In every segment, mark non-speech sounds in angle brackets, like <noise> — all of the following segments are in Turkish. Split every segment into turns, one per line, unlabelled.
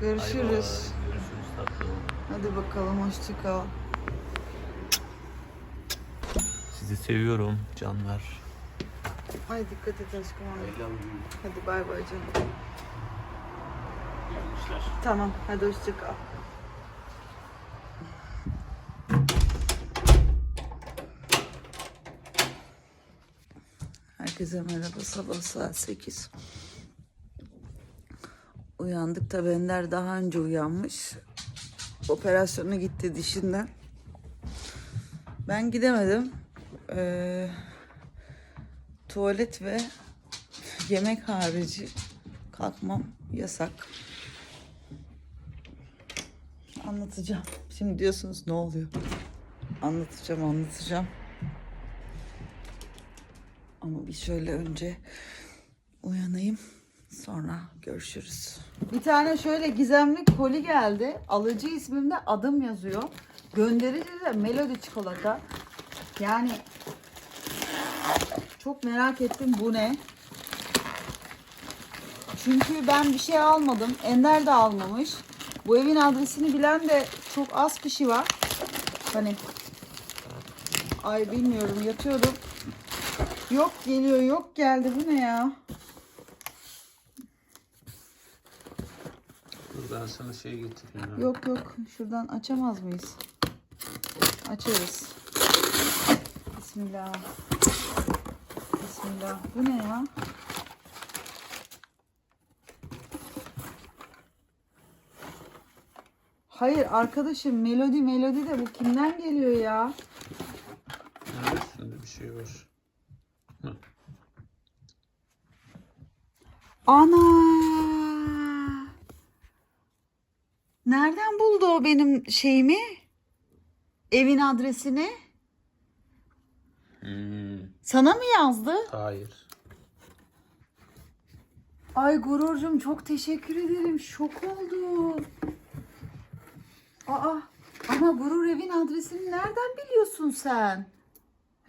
Görüşürüz.
Tatlım.
Hadi bakalım hoşça kal.
Sizi seviyorum canlar.
Ay dikkat et aşkım. hadi. Hadi bay bay canım.
Gelmişler.
Tamam hadi hoşça kal. Herkese merhaba sabah saat 8. Uyandık da Ender daha önce uyanmış. Operasyona gitti dişinden. Ben gidemedim. Ee, tuvalet ve yemek harici kalkmam yasak. Anlatacağım. Şimdi diyorsunuz ne oluyor? Anlatacağım, anlatacağım. Ama bir şöyle önce uyanayım. Sonra görüşürüz. Bir tane şöyle gizemli koli geldi. Alıcı ismimde adım yazıyor. Gönderici de Melody çikolata. Yani çok merak ettim bu ne? Çünkü ben bir şey almadım. Ender de almamış. Bu evin adresini bilen de çok az kişi var. Hani ay bilmiyorum yatıyorum. Yok geliyor yok geldi bu ne ya?
Dur ben sana şey getireyim.
Yok yok şuradan açamaz mıyız? Açarız. Bismillah. Bismillah. Bu ne ya? Hayır arkadaşım melodi melodi de bu kimden geliyor ya?
Evet, üstünde bir şey var. Hı.
Ana! Nereden buldu o benim şeyimi? Evin adresini?
Hmm,
Sana mı yazdı?
hayır.
Ay gururcum çok teşekkür ederim. Şok oldum. Aa ama gurur evin adresini nereden biliyorsun sen?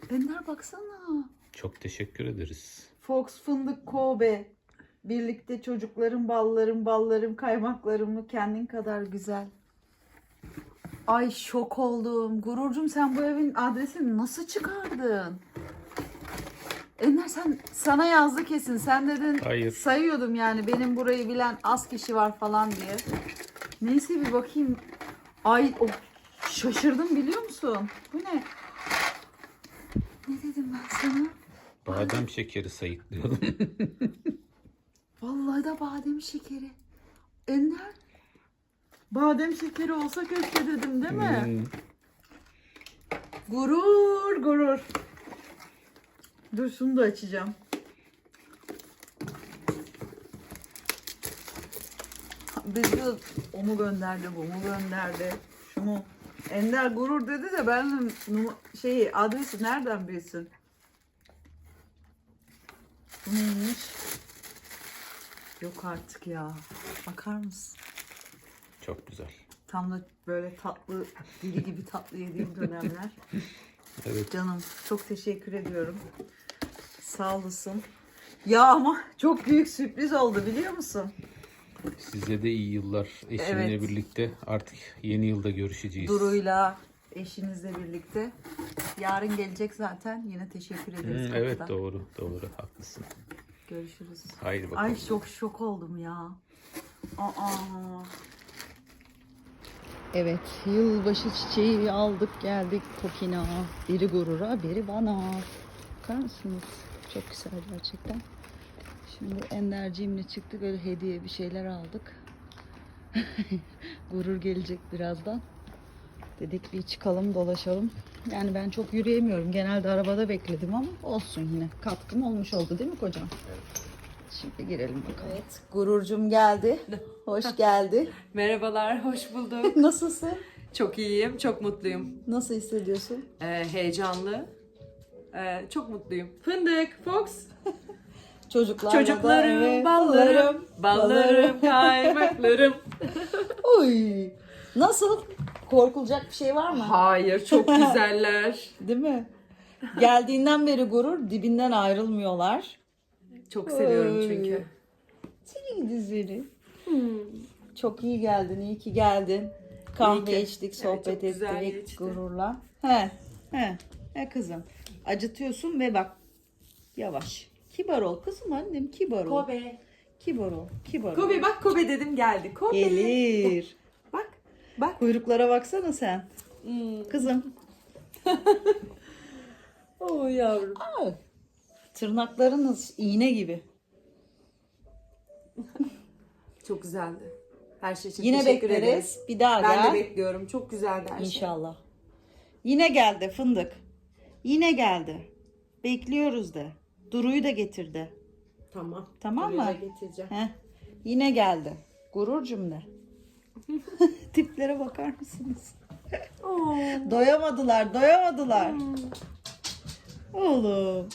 Ender baksana.
Çok teşekkür ederiz.
Fox fındık Kobe. Birlikte çocuklarım, ballarım, ballarım, kaymaklarımı kendin kadar güzel. Ay şok oldum. Gururcum sen bu evin adresini nasıl çıkardın? Ender sen sana yazdı kesin. Sen dedin
Hayır.
sayıyordum yani benim burayı bilen az kişi var falan diye. Neyse bir bakayım. Ay o şaşırdım biliyor musun? Bu ne? Ne dedim ben sana?
Badem şekeri sayıklıyordum.
Vallahi da badem şekeri. Ender. Badem şekeri olsa keşke dedim değil mi?
Hmm,
Gurur gurur. Dur şunu da açacağım. Biz diyoruz o mu gönderdi bu mu gönderdi şu mu? Ender gurur dedi de ben şeyi adresi nereden bilsin? Bu neymiş? Yok artık ya. Bakar mısın?
Çok güzel.
Tam da böyle tatlı, dili gibi tatlı yediğim dönemler. <laughs>
Evet.
Canım çok teşekkür ediyorum. Sağ olasın. Ya ama çok büyük sürpriz oldu biliyor musun?
Size de iyi yıllar. Eşimle
Evet.
birlikte artık yeni yılda görüşeceğiz.
Duru'yla eşinizle birlikte. Yarın gelecek zaten. Yine teşekkür ederiz.
Hmm, evet
kapıda.
doğru doğru haklısın.
Görüşürüz.
Haydi bakalım.
Ay çok şok oldum ya. Aa. Evet, yılbaşı çiçeği aldık geldik Tokina. Biri gurura, biri bana. Bakar mısınız? Çok güzel gerçekten. Şimdi Enderciğimle çıktık öyle hediye bir şeyler aldık. <laughs> Gurur gelecek birazdan. Dedik bir çıkalım dolaşalım. Yani ben çok yürüyemiyorum. Genelde arabada bekledim ama olsun yine. Katkım olmuş oldu değil mi kocam? Şimdi girelim bakalım. Evet, gururcum geldi. Hoş geldi. <laughs>
Merhabalar, hoş bulduk. <laughs>
Nasılsın?
çok iyiyim, çok mutluyum.
Nasıl hissediyorsun?
Ee, heyecanlı. Ee, çok mutluyum. Fındık, Fox, <laughs>
Çocuklarla da
çocuklarım,
eve-
ballarım, ballarım, kaymaklarım.
Uy. Nasıl? Korkulacak bir şey var mı?
Hayır, çok güzeller.
Değil mi? Geldiğinden beri gurur dibinden ayrılmıyorlar.
Çok seviyorum çünkü.
Seni gidi seni. Çok iyi geldin. iyi ki geldin. Kahve
ki.
içtik, sohbet
çok güzel
ettik
geçti.
gururla. He. He. He kızım. Acıtıyorsun ve bak yavaş. Kibar ol kızım annem kibar ol.
Kobe.
Kibar ol. Kibar ol.
Kobe bak Kobe dedim geldi. Kobe.
Gelir. <laughs>
Bak. Bak.
Kuyruklara baksana sen.
Hmm.
Kızım. <laughs>
Oo yavrum.
Aa, Tırnaklarınız iğne gibi. <laughs>
Çok güzeldi. Her şey için
Yine
teşekkür
bekleriz.
ederim.
Bir daha
Ben
gel.
de bekliyorum. Çok güzeldi her şey.
İnşallah. Yine geldi fındık. Yine geldi. Bekliyoruz de. Duru'yu da getir de.
Tamam.
Tamam
Buraya
mı?
da getireceğim.
Heh. Yine geldi. Gururcum de. <laughs> Tiplere bakar mısınız?
Oo.
Doyamadılar, doyamadılar. Oğlum.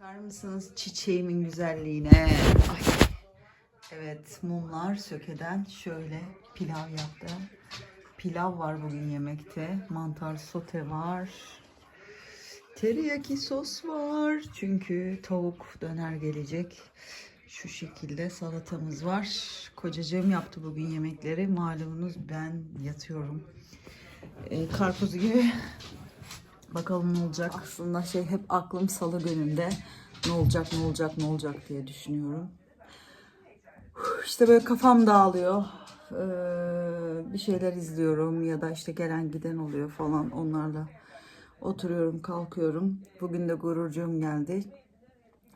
Bakar mısınız çiçeğimin güzelliğine? Ay. Evet mumlar sökeden şöyle pilav yaptı. Pilav var bugün yemekte. Mantar sote var. Teriyaki sos var. Çünkü tavuk döner gelecek. Şu şekilde salatamız var. Kocacığım yaptı bugün yemekleri. Malumunuz ben yatıyorum. Ee, karpuz gibi Bakalım ne olacak. Aslında şey hep aklım salı gününde. Ne olacak, ne olacak, ne olacak diye düşünüyorum. İşte böyle kafam dağılıyor. Ee, bir şeyler izliyorum ya da işte gelen giden oluyor falan onlarla. Oturuyorum, kalkıyorum. Bugün de gururcuğum geldi.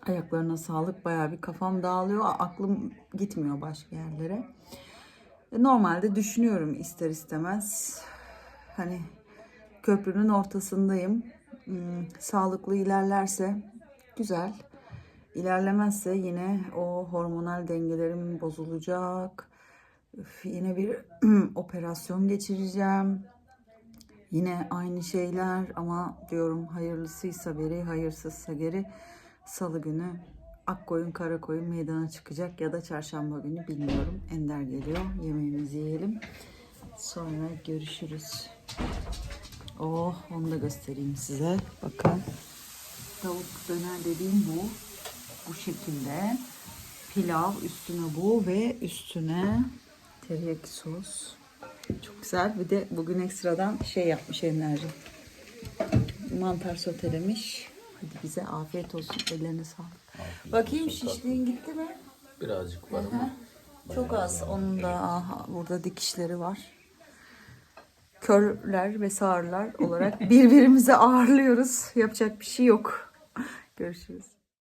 Ayaklarına sağlık. Bayağı bir kafam dağılıyor. Aklım gitmiyor başka yerlere. E, Normalde düşünüyorum ister istemez. Hani köprünün ortasındayım. Hmm, sağlıklı ilerlerse güzel. İlerlemezse yine o hormonal dengelerim bozulacak. Üf, yine bir <clears throat> operasyon geçireceğim. Yine aynı şeyler ama diyorum hayırlısıysa beri, hayırsızsa geri salı günü Akkoyun Karakoyun meydana çıkacak ya da çarşamba günü bilmiyorum. Ender geliyor. Yemeğimizi yiyelim. Sonra görüşürüz. Oh onu da göstereyim size. Bakın. Tavuk döner dediğim bu. Bu şekilde. Pilav üstüne bu ve üstüne teriyaki sos. Çok güzel. Bir de bugün ekstradan şey yapmış Enler'cim. Mantar sotelemiş. Hadi bize afiyet olsun. Ellerine sağlık. Bakayım şişliğin gitti mi?
Birazcık var ama.
Çok az. Onun da aha, burada dikişleri var. Körler ve sağırlar olarak birbirimizi ağırlıyoruz. Yapacak bir şey yok. Görüşürüz.